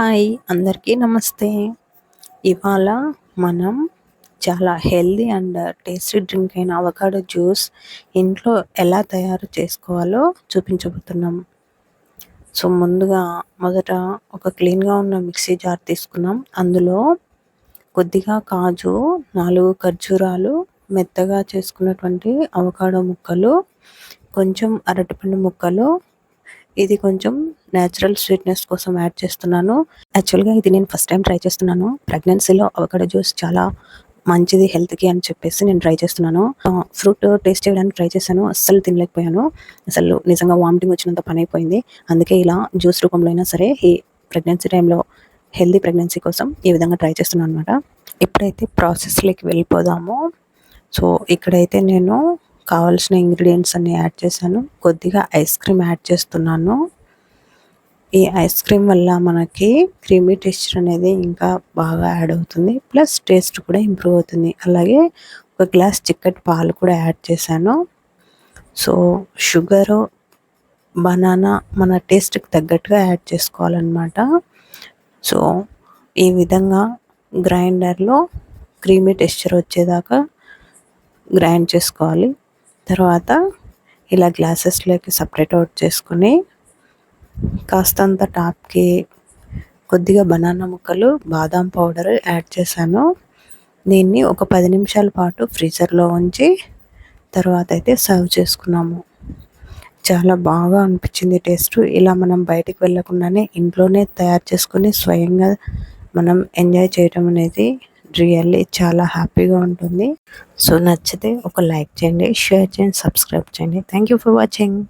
Hi అందరికీ నమస్తే. ఇవాళ మనం చాలా హెల్దీ అండ్ టేస్టీ డ్రింక్ అయిన అవకాడో జ్యూస్ ఇంట్లో ఎలా తయారు చేసుకోవాలో చూపించబోతున్నాం. సో ముందుగా మొదట ఒక క్లీన్గా ఉన్న మిక్సీ జార్ తీసుకున్నాం అందులో కొద్దిగా కాజు నాలుగు ఖర్జూరాలు మెత్తగా చేసుకున్నటువంటి అవకాడో ముక్కలు కొంచెం అరటిపండు ముక్కలు ఇది కొంచెం న్యాచురల్ స్వీట్నెస్ కోసం యాడ్ చేస్తున్నాను. యాక్చువల్గా ఇది నేను ఫస్ట్ టైం ట్రై చేస్తున్నాను. ప్రెగ్నెన్సీలో అవకాడో జ్యూస్ చాలా మంచిది హెల్త్కి అని చెప్పేసి నేను ట్రై చేస్తున్నాను. ఫ్రూట్ టేస్ట్ చేయడానికి ట్రై చేశాను. అస్సలు తినలేకపోయాను. అసలు నిజంగా వామిటింగ్ వచ్చినంత పని అయిపోయింది. అందుకే ఇలా జ్యూస్ రూపంలో అయినా సరే ఈ ప్రెగ్నెన్సీ టైంలో హెల్దీ ప్రెగ్నెన్సీ కోసం ఈ విధంగా ట్రై చేస్తున్నాను అనమాట ఇప్పుడైతే ప్రాసెస్లోకి వెళ్ళిపోదాము సో ఇక్కడైతే నేను కావాల్సిన ఇంగ్రీడియంట్స్ అన్ని యాడ్ చేశాను. కొద్దిగా ఐస్ క్రీమ్ యాడ్ చేస్తున్నాను. ఈ ఐస్ క్రీమ్ వల్ల మనకి క్రీమీ టెక్స్చర్ అనేది ఇంకా బాగా యాడ్ అవుతుంది. ప్లస్ టేస్ట్ కూడా ఇంప్రూవ్ అవుతుంది. అలాగే ఒక గ్లాస్ చిక్కటి పాలు కూడా యాడ్ చేశాను. సో షుగరు బనానా మన టేస్ట్కి తగ్గట్టుగా యాడ్ చేసుకోవాలన్నమాట. సో ఈ విధంగా గ్రైండర్లో క్రీమీ టెక్స్చర్ వచ్చేదాకా గ్రైండ్ చేసుకోవాలి. తర్వాత ఇలా గ్లాసెస్లోకి సపరేట్ అవుట్ చేసుకుని కాస్తంత టాప్కి కొద్దిగా బనానా ముక్కలు బాదం పౌడర్ యాడ్ చేశాను. దీన్ని ఒక పది నిమిషాల పాటు ఫ్రీజర్లో ఉంచి తర్వాత అయితే సర్వ్ చేసుకున్నాము. చాలా బాగా అనిపించింది టేస్ట్ ఇలా మనం బయటికి వెళ్ళకుండానే ఇంట్లోనే తయారు చేసుకుని స్వయంగా మనం ఎంజాయ్ చేయడం అనేది రియల్లీ చాలా హ్యాపీగా ఉంటుంది. సో నచ్చితే ఒక లైక్ చేయండి షేర్ చేయండి సబ్స్క్రైబ్ చేయండి. Thank you for watching.